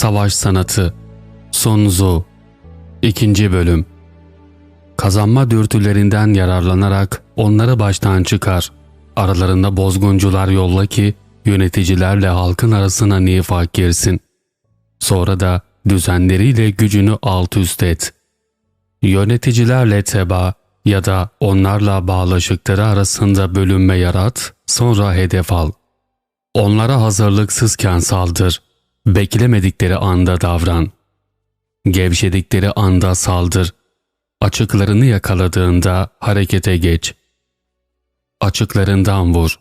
Savaş Sanatı Sun Tzu 2. Bölüm Kazanma dürtülerinden yararlanarak onları baştan çıkar. Aralarında bozguncular yolla ki yöneticilerle halkın arasına nifak girsin. Sonra da düzenleriyle gücünü alt üst et. Yöneticilerle teba ya da onlarla bağlaşıkları arasında bölünme yarat, sonra hedef al. Onlara hazırlıksızken saldır. Beklemedikleri anda davran. Gevşedikleri anda saldır. Açıklarını yakaladığında harekete geç. Açıklarından vur.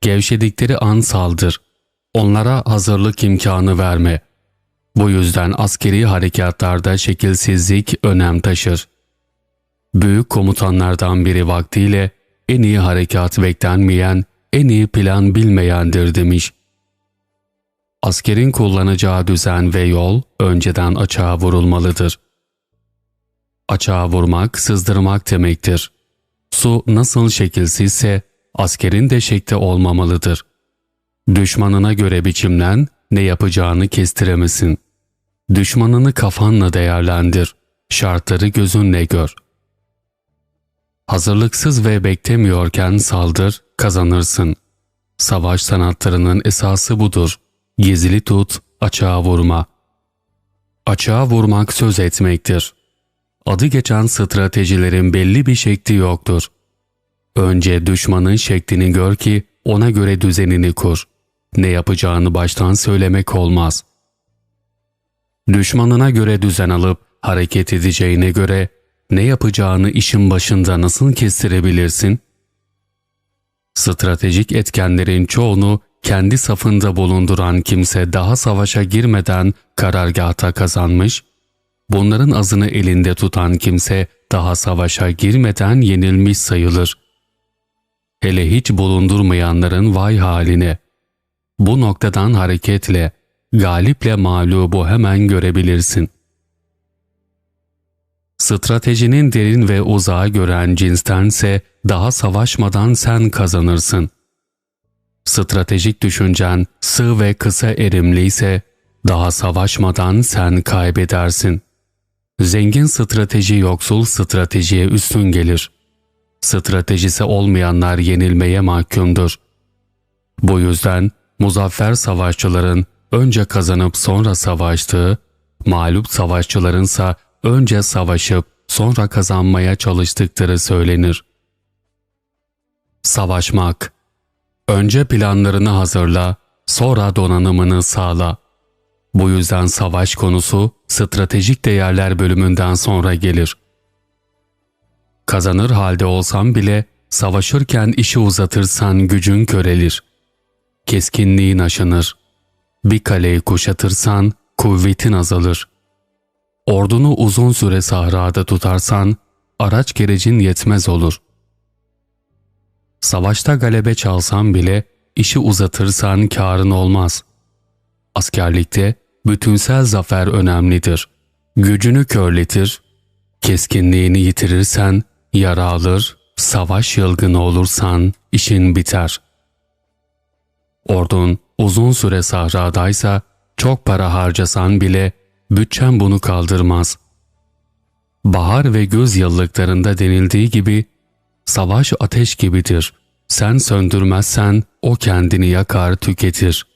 Gevşedikleri an saldır. Onlara hazırlık imkanı verme. Bu yüzden askeri harekatlarda şekilsizlik önem taşır. Büyük komutanlardan biri vaktiyle en iyi harekat beklenmeyen, en iyi plan bilmeyendir demiş. Askerin kullanacağı düzen ve yol önceden açığa vurulmalıdır. Açığa vurmak, sızdırmak demektir. Su nasıl şekilsizse askerin de şekli olmamalıdır. Düşmanına göre biçimlen, ne yapacağını kestiremesin. Düşmanını kafanla değerlendir, şartları gözünle gör. Hazırlıksız ve beklemiyorken saldır, kazanırsın. Savaş sanatlarının esası budur. Gizli tut, açığa vurma. Açığa vurmak söz etmektir. Adı geçen stratejilerin belli bir şekli yoktur. Önce düşmanın şeklini gör ki ona göre düzenini kur. Ne yapacağını baştan söylemek olmaz. Düşmanına göre düzen alıp hareket edeceğine göre ne yapacağını işin başında nasıl kestirebilirsin? Stratejik etkenlerin çoğunu kendi safında bulunduran kimse daha savaşa girmeden karargahta kazanmış, bunların azını elinde tutan kimse daha savaşa girmeden yenilmiş sayılır. Hele hiç bulundurmayanların vay haline. Bu noktadan hareketle, galiple mağlubu hemen görebilirsin. Stratejinin derin ve uzağa gören cinstense daha savaşmadan sen kazanırsın. Stratejik düşüncen sığ ve kısa erimliyse daha savaşmadan sen kaybedersin. Zengin strateji yoksul stratejiye üstün gelir. Stratejisi olmayanlar yenilmeye mahkumdur. Bu yüzden muzaffer savaşçıların önce kazanıp sonra savaştığı, mağlup savaşçılarınsa önce savaşıp sonra kazanmaya çalıştıkları söylenir. Savaşmak Önce planlarını hazırla, sonra donanımını sağla. Bu yüzden savaş konusu stratejik değerler bölümünden sonra gelir. Kazanır halde olsan bile savaşırken işi uzatırsan gücün körelir. Keskinliğin aşınır. Bir kaleyi kuşatırsan kuvvetin azalır. Ordunu uzun süre sahrada tutarsan araç gerecin yetmez olur. Savaşta galebe çalsan bile işi uzatırsan karın olmaz. Askerlikte bütünsel zafer önemlidir. Gücünü körletir, keskinliğini yitirirsen yara alır, savaş yılgını olursan işin biter. Ordun uzun süre sahradaysa çok para harcasan bile bütçen bunu kaldırmaz. Bahar ve göz yıllıklarında denildiği gibi savaş ateş gibidir. Sen söndürmezsen o kendini yakar tüketir.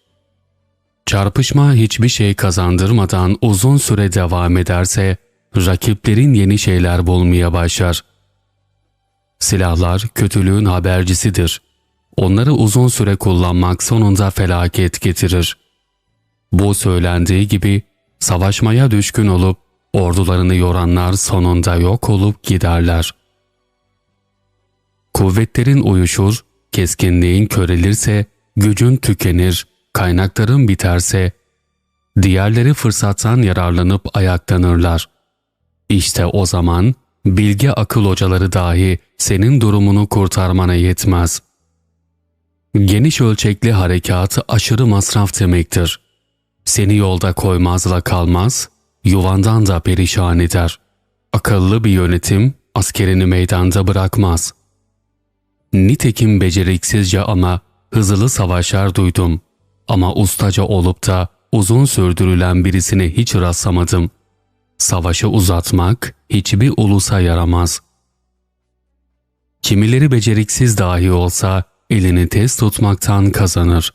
Çarpışma hiçbir şey kazandırmadan uzun süre devam ederse rakiplerin yeni şeyler bulmaya başlar. Silahlar kötülüğün habercisidir. Onları uzun süre kullanmak sonunda felaket getirir. Bu söylendiği gibi savaşmaya düşkün olup ordularını yoranlar sonunda yok olup giderler. Kuvvetlerin uyuşur, keskinliğin körelirse gücün tükenir, kaynakların biterse diğerleri fırsattan yararlanıp ayaklanırlar. İşte o zaman bilge akıl hocaları dahi senin durumunu kurtarmana yetmez. Geniş ölçekli harekat aşırı masraf demektir. Seni yolda koymazla kalmaz, yuvandan da perişan eder. Akıllı bir yönetim askerini meydanda bırakmaz. Nitekim beceriksizce ama hızlı savaşlar duydum. Ama ustaca olup da uzun sürdürülen birisine hiç rastlamadım. Savaşı uzatmak hiçbir ulusa yaramaz. Kimileri beceriksiz dahi olsa elini tez tutmaktan kazanır.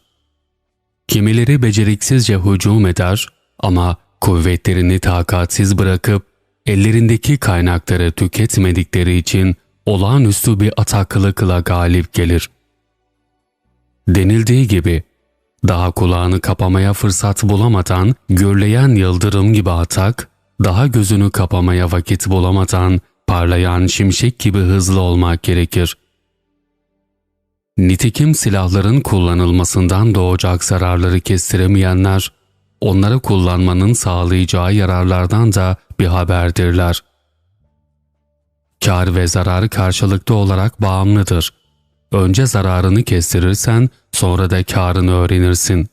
Kimileri beceriksizce hücum eder ama kuvvetlerini takatsiz bırakıp ellerindeki kaynakları tüketmedikleri için olağanüstü bir ataklılıkla galip gelir. Denildiği gibi daha kulağını kapamaya fırsat bulamadan gürleyen yıldırım gibi atak, daha gözünü kapamaya vakit bulamadan parlayan şimşek gibi hızlı olmak gerekir. Nitekim silahların kullanılmasından doğacak zararları kestiremeyenler, onları kullanmanın sağlayacağı yararlardan da bir haberdirler. Kar ve zararı karşılıklı olarak bağımlıdır. Önce zararını kestirirsen sonra da karını öğrenirsin.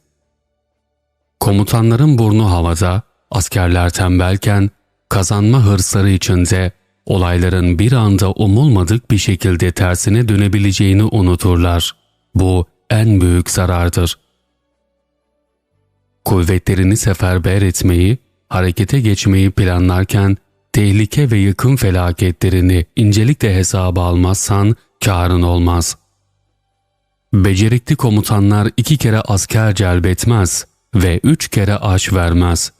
Komutanların burnu havada, askerler tembelken kazanma hırsları içinde olayların bir anda umulmadık bir şekilde tersine dönebileceğini unuturlar. Bu en büyük zarardır. Kuvvetlerini seferber etmeyi, harekete geçmeyi planlarken tehlike ve yıkım felaketlerini incelikle hesaba almazsan karın olmaz. Becerikli komutanlar iki kere asker celbetmez ve üç kere aş vermez.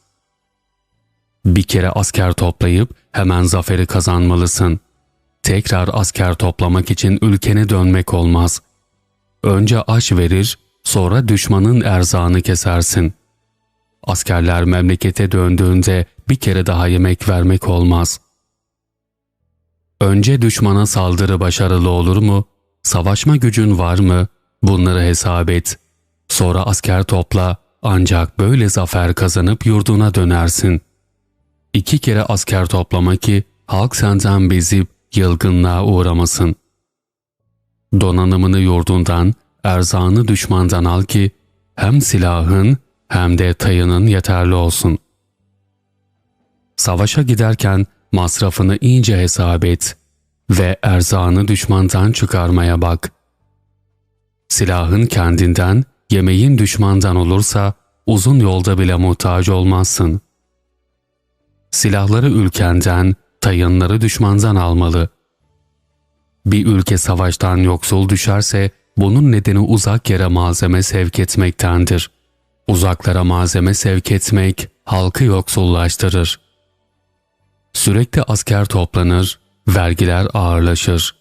Bir kere asker toplayıp hemen zaferi kazanmalısın. Tekrar asker toplamak için ülkene dönmek olmaz. Önce aş verir, sonra düşmanın erzağını kesersin. Askerler memlekete döndüğünde bir kere daha yemek vermek olmaz. Önce düşmana saldırı başarılı olur mu? Savaşma gücün var mı? Bunları hesap et. Sonra asker topla ancak böyle zafer kazanıp yurduna dönersin. İki kere asker toplama ki halk senden bezip yılgınlığa uğramasın. Donanımını yurdundan, erzağını düşmandan al ki hem silahın hem de tayının yeterli olsun. Savaşa giderken masrafını iyice hesap et ve erzağını düşmandan çıkarmaya bak. Silahın kendinden, yemeğin düşmandan olursa uzun yolda bile muhtaç olmazsın. Silahları ülkenden, tayınları düşmandan almalı. Bir ülke savaştan yoksul düşerse bunun nedeni uzak yere malzeme sevk etmektendir. Uzaklara malzeme sevk etmek halkı yoksullaştırır. Sürekli asker toplanır, vergiler ağırlaşır.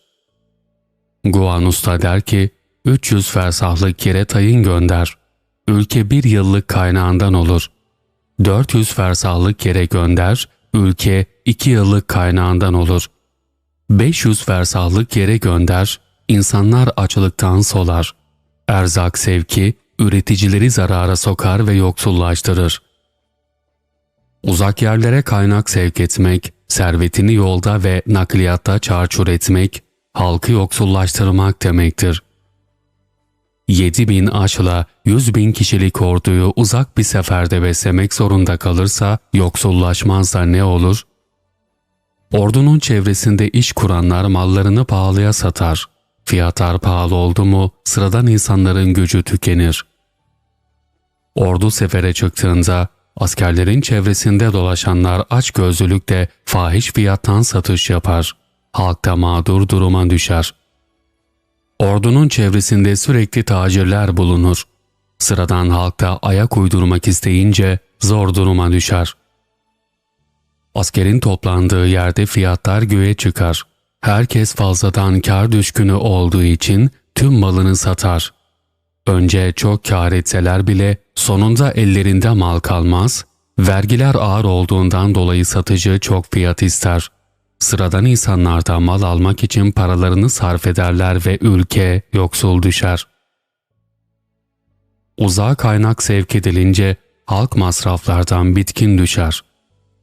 Guan Usta der ki, 300 fersahlık yere tayın gönder. Ülke bir yıllık kaynağından olur. 400 fersahlık yere gönder, ülke iki yıllık kaynağından olur. 500 fersahlık yere gönder, insanlar açlıktan solar. Erzak sevki, üreticileri zarara sokar ve yoksullaştırır. Uzak yerlere kaynak sevk etmek, servetini yolda ve nakliyatta çarçur etmek, halkı yoksullaştırmak demektir. 7 bin açla 100 bin kişilik orduyu uzak bir seferde beslemek zorunda kalırsa yoksullaşmaz da ne olur? Ordunun çevresinde iş kuranlar mallarını pahalıya satar. Fiyatlar pahalı oldu mu sıradan insanların gücü tükenir. Ordu sefere çıktığında askerlerin çevresinde dolaşanlar aç gözlülükle fahiş fiyattan satış yapar. Halk da mağdur duruma düşer. Ordunun çevresinde sürekli tacirler bulunur. Sıradan halkta ayak uydurmak isteyince zor duruma düşer. Askerin toplandığı yerde fiyatlar göğe çıkar. Herkes fazladan kar düşkünü olduğu için tüm malını satar. Önce çok kar etseler bile sonunda ellerinde mal kalmaz, vergiler ağır olduğundan dolayı satıcı çok fiyat ister. Sıradan insanlardan mal almak için paralarını sarf ederler ve ülke yoksul düşer. Uzağa kaynak sevk edilince halk masraflardan bitkin düşer.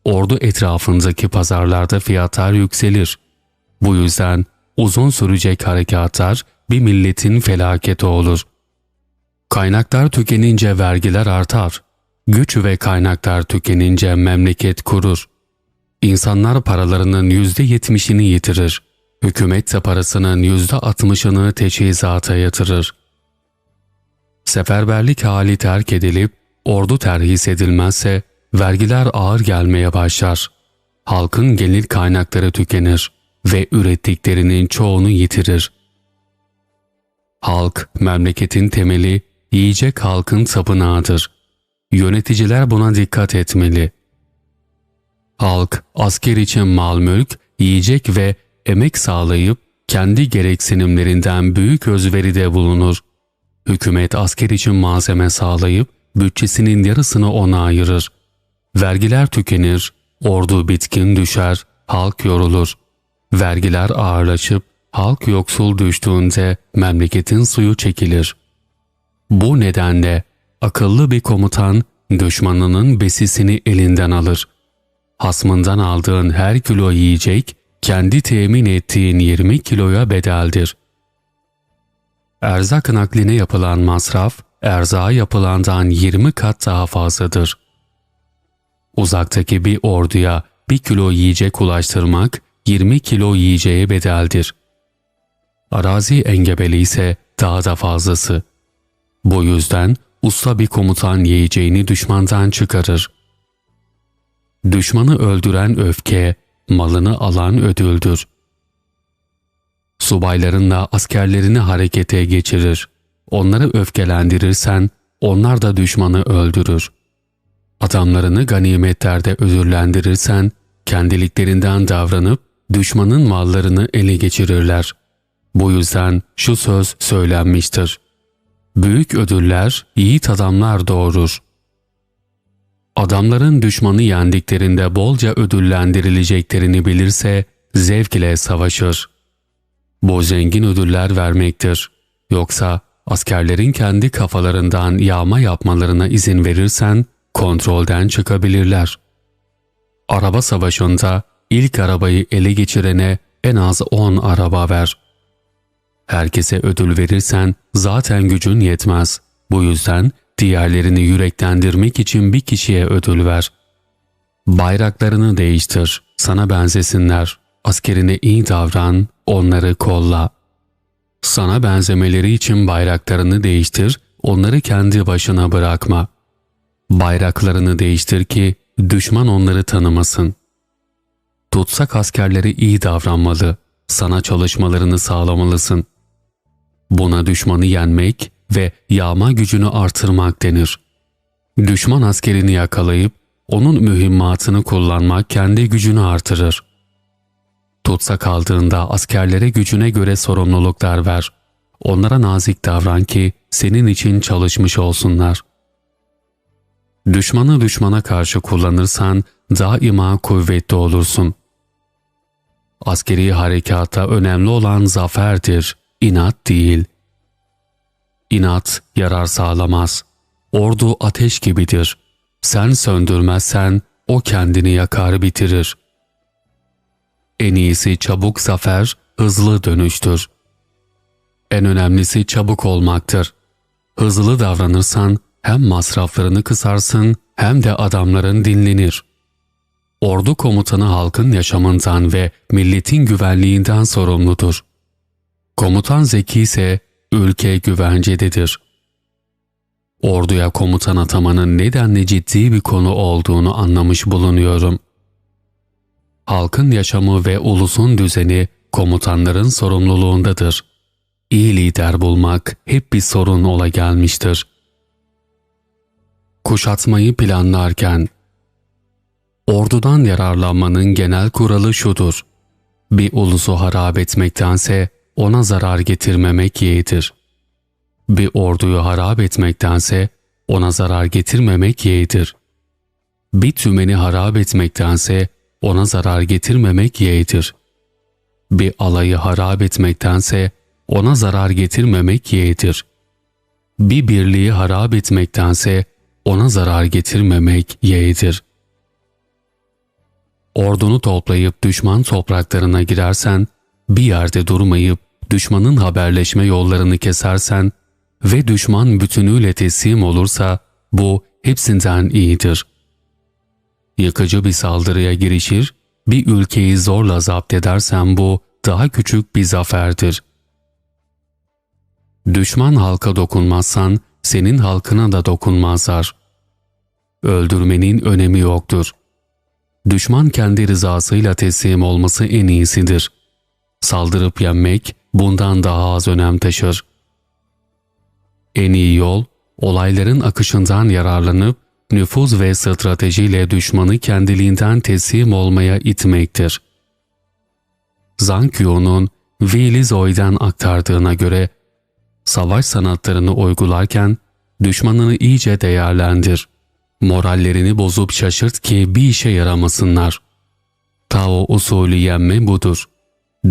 Ordu etrafındaki pazarlarda fiyatlar yükselir. Bu yüzden uzun sürecek harekatlar bir milletin felaketi olur. Kaynaklar tükenince vergiler artar. Güç ve kaynaklar tükenince memleket kurur. İnsanlar paralarının yüzde yetmişini yitirir. Hükümet de parasının yüzde altmışını teçhizata yatırır. Seferberlik hali terk edilip ordu terhis edilmezse vergiler ağır gelmeye başlar. Halkın gelir kaynakları tükenir ve ürettiklerinin çoğunu yitirir. Halk, memleketin temeli, yiyecek halkın tapınağıdır. Yöneticiler buna dikkat etmeli. Halk, asker için mal mülk, yiyecek ve emek sağlayıp kendi gereksinimlerinden büyük özveride bulunur. Hükümet asker için malzeme sağlayıp bütçesinin yarısını ona ayırır. Vergiler tükenir, ordu bitkin düşer, halk yorulur. Vergiler ağırlaşıp halk yoksul düştüğünde memleketin suyu çekilir. Bu nedenle akıllı bir komutan düşmanının besisini elinden alır. Hasmından aldığın her kilo yiyecek kendi temin ettiğin 20 kiloya bedeldir. Erzak nakline yapılan masraf, erzağa yapılandan 20 kat daha fazladır. Uzaktaki bir orduya bir kilo yiyecek ulaştırmak 20 kilo yiyeceğe bedeldir. Arazi engebeli ise daha da fazlası. Bu yüzden usta bir komutan yiyeceğini düşmandan çıkarır. Düşmanı öldüren öfke, malını alan ödüldür. Subaylarınla askerlerini harekete geçirir. Onları öfkelendirirsen onlar da düşmanı öldürür. Adamlarını ganimetlerde özürlendirirsen kendiliklerinden davranıp düşmanın mallarını ele geçirirler. Bu yüzden şu söz söylenmiştir. Büyük ödüller yiğit adamlar doğurur. Adamların düşmanı yendiklerinde bolca ödüllendirileceklerini bilirse zevk ile savaşır. Bu zengin ödüller vermektir. Yoksa askerlerin kendi kafalarından yağma yapmalarına izin verirsen kontrolden çıkabilirler. Araba savaşında ilk arabayı ele geçirene en az 10 araba ver. Herkese ödül verirsen zaten gücün yetmez. Bu yüzden diğerlerini yüreklendirmek için bir kişiye ödül ver. Bayraklarını değiştir, sana benzesinler. Askerine iyi davran, onları kolla. Sana benzemeleri için bayraklarını değiştir, onları kendi başına bırakma. Bayraklarını değiştir ki düşman onları tanımasın. Tutsak askerleri iyi davranmalı, sana çalışmalarını sağlamalısın. Buna düşmanı yenmek ve yağma gücünü artırmak denir. Düşman askerini yakalayıp onun mühimmatını kullanmak kendi gücünü artırır. Tutsa kaldığında askerlere gücüne göre sorumluluklar ver. Onlara nazik davran ki senin için çalışmış olsunlar. Düşmanı düşmana karşı kullanırsan daima kuvvetli olursun. Askeri harekata önemli olan zaferdir, inat değil. İnat yarar sağlamaz. Ordu ateş gibidir. Sen söndürmezsen o kendini yakar bitirir. En iyisi çabuk zafer, hızlı dönüştür. En önemlisi çabuk olmaktır. Hızlı davranırsan hem masraflarını kısarsın hem de adamların dinlenir. Ordu komutanı halkın yaşamından ve milletin güvenliğinden sorumludur. Komutan zeki ise ülke güvencededir. Orduya komutan atamanın nedenle ciddi bir konu olduğunu anlamış bulunuyorum. Halkın yaşamı ve ulusun düzeni komutanların sorumluluğundadır. İyi lider bulmak hep bir sorun ola gelmiştir. Kuşatmayı planlarken Ordudan yararlanmanın genel kuralı şudur. Bir ulusu harap etmektense ona zarar getirmemek yeğidir. Bir orduyu harap etmektense ona zarar getirmemek yeğidir. Bir tümeni harap etmektense ona zarar getirmemek yeğidir. Bir alayı harap etmektense ona zarar getirmemek yeğidir. Bir birliği harap etmektense ona zarar getirmemek yeğidir. Ordunu toplayıp düşman topraklarına girersen, bir yerde durmayıp düşmanın haberleşme yollarını kesersen ve düşman bütünüyle teslim olursa bu hepsinden iyidir. Yıkıcı bir saldırıya girişir, bir ülkeyi zorla zapt edersen bu daha küçük bir zaferdir. Düşman halka dokunmazsan senin halkına da dokunmazlar. öldürmenin önemi yoktur. Düşman kendi rızasıyla teslim olması en iyisidir. Saldırıp yenmek bundan daha az önem taşır. En iyi yol, olayların akışından yararlanıp nüfuz ve stratejiyle düşmanı kendiliğinden teslim olmaya itmektir. Zankyo'nun Willy Zoy'den aktardığına göre, savaş sanatlarını uygularken düşmanını iyice değerlendir. Morallerini bozup şaşırt ki bir işe yaramasınlar. Tao usulü yenme budur.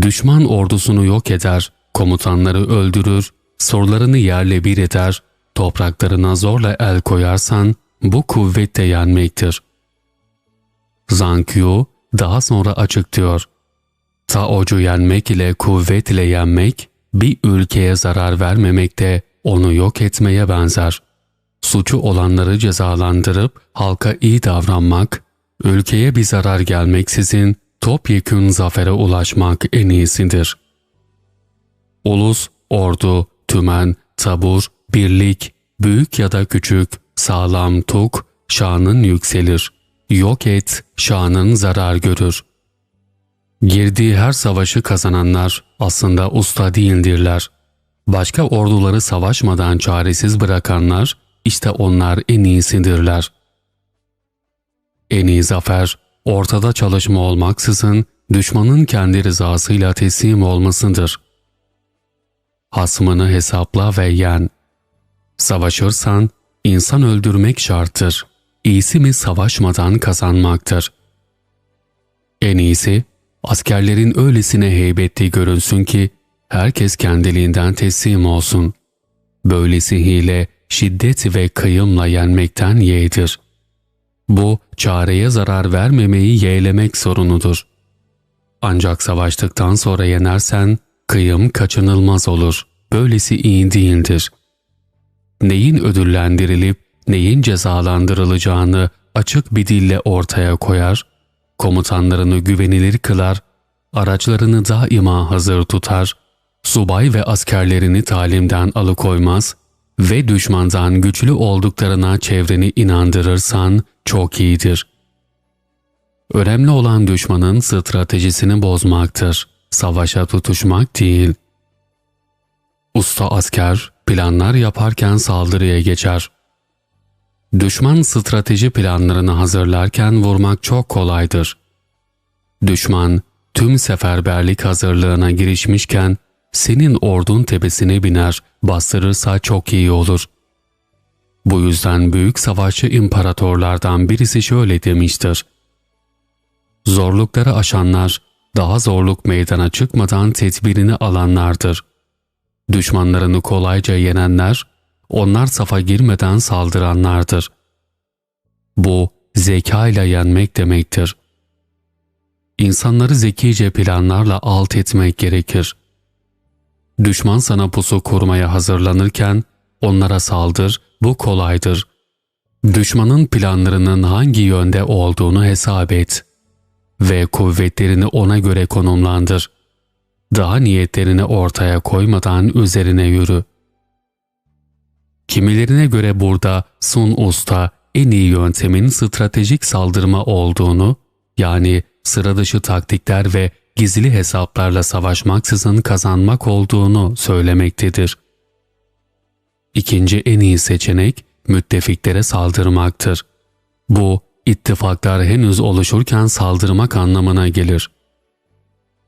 Düşman ordusunu yok eder, komutanları öldürür, sorularını yerle bir eder, topraklarına zorla el koyarsan bu kuvvetle yenmektir. Zankyu daha sonra açıklıyor. Taocu yenmek ile kuvvet ile yenmek, bir ülkeye zarar vermemekte onu yok etmeye benzer. Suçu olanları cezalandırıp halka iyi davranmak, ülkeye bir zarar gelmeksizin topyekün zafere ulaşmak en iyisidir. Ulus, ordu, tümen, tabur, birlik, büyük ya da küçük, sağlam tuk, şanın yükselir. Yok et, şanın zarar görür. Girdiği her savaşı kazananlar aslında usta değildirler. Başka orduları savaşmadan çaresiz bırakanlar, işte onlar en iyisidirler. En iyi zafer, ortada çalışma olmaksızın düşmanın kendi rızasıyla teslim olmasıdır. Hasmını hesapla ve yen. Savaşırsan insan öldürmek şarttır. İyisi mi savaşmadan kazanmaktır. En iyisi askerlerin öylesine heybetli görünsün ki herkes kendiliğinden teslim olsun. Böylesi hile şiddet ve kıyımla yenmekten yeğdir. Bu çareye zarar vermemeyi yeğlemek sorunudur. Ancak savaştıktan sonra yenersen kıyım kaçınılmaz olur. Böylesi iyi değildir. Neyin ödüllendirilip neyin cezalandırılacağını açık bir dille ortaya koyar, komutanlarını güvenilir kılar, araçlarını daima hazır tutar, subay ve askerlerini talimden alıkoymaz ve düşmandan güçlü olduklarına çevreni inandırırsan çok iyidir. Önemli olan düşmanın stratejisini bozmaktır, savaşa tutuşmak değil. Usta asker planlar yaparken saldırıya geçer. Düşman strateji planlarını hazırlarken vurmak çok kolaydır. Düşman tüm seferberlik hazırlığına girişmişken senin ordun tepesine biner, bastırırsa çok iyi olur. Bu yüzden büyük savaşçı imparatorlardan birisi şöyle demiştir. Zorlukları aşanlar, daha zorluk meydana çıkmadan tedbirini alanlardır. Düşmanlarını kolayca yenenler, onlar safa girmeden saldıranlardır. Bu, zeka ile yenmek demektir. İnsanları zekice planlarla alt etmek gerekir. Düşman sana pusu kurmaya hazırlanırken onlara saldır, bu kolaydır. Düşmanın planlarının hangi yönde olduğunu hesap et ve kuvvetlerini ona göre konumlandır. Daha niyetlerini ortaya koymadan üzerine yürü. Kimilerine göre burada Sun Usta en iyi yöntemin stratejik saldırma olduğunu, yani sıra dışı taktikler ve gizli hesaplarla savaşmaksızın kazanmak olduğunu söylemektedir. İkinci en iyi seçenek müttefiklere saldırmaktır. Bu, ittifaklar henüz oluşurken saldırmak anlamına gelir.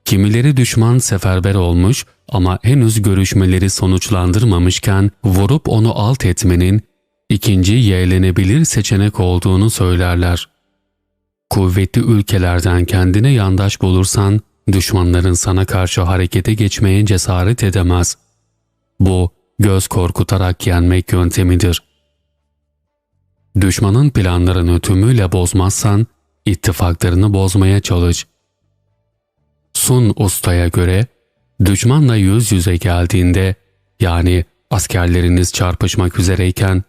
Kimileri düşman seferber olmuş ama henüz görüşmeleri sonuçlandırmamışken vurup onu alt etmenin ikinci yeğlenebilir seçenek olduğunu söylerler. Kuvvetli ülkelerden kendine yandaş bulursan düşmanların sana karşı harekete geçmeye cesaret edemez. Bu göz korkutarak yenmek yöntemidir. Düşmanın planlarını tümüyle bozmazsan ittifaklarını bozmaya çalış. Sun Usta'ya göre düşmanla yüz yüze geldiğinde yani askerleriniz çarpışmak üzereyken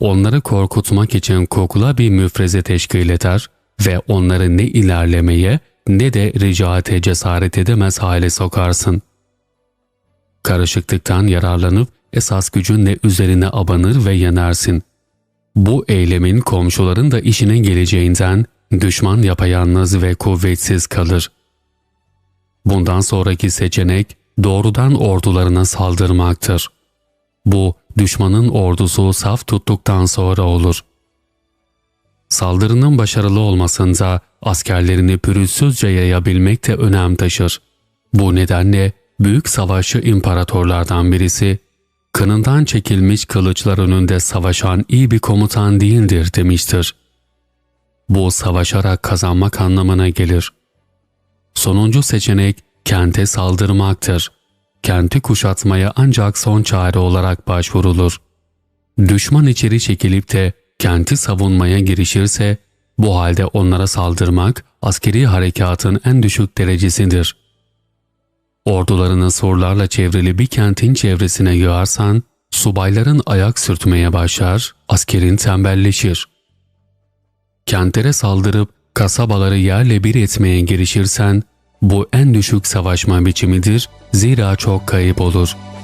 onları korkutmak için kukla bir müfreze teşkil eder ve onları ne ilerlemeye ne de ricaate cesaret edemez hale sokarsın. Karışıklıktan yararlanıp esas gücünle üzerine abanır ve yenersin. Bu eylemin komşuların da işine geleceğinden düşman yapayalnız ve kuvvetsiz kalır. Bundan sonraki seçenek doğrudan ordularına saldırmaktır. Bu düşmanın ordusu saf tuttuktan sonra olur. Saldırının başarılı olmasında askerlerini pürüzsüzce yayabilmek de önem taşır. Bu nedenle büyük savaşçı imparatorlardan birisi, kınından çekilmiş kılıçlar önünde savaşan iyi bir komutan değildir demiştir. Bu savaşarak kazanmak anlamına gelir. Sonuncu seçenek kente saldırmaktır. Kenti kuşatmaya ancak son çare olarak başvurulur. Düşman içeri çekilip de kenti savunmaya girişirse bu halde onlara saldırmak askeri harekatın en düşük derecesidir. Ordularını surlarla çevrili bir kentin çevresine yığarsan subayların ayak sürtmeye başlar, askerin tembelleşir. Kentlere saldırıp kasabaları yerle bir etmeye girişirsen bu en düşük savaşma biçimidir zira çok kayıp olur.''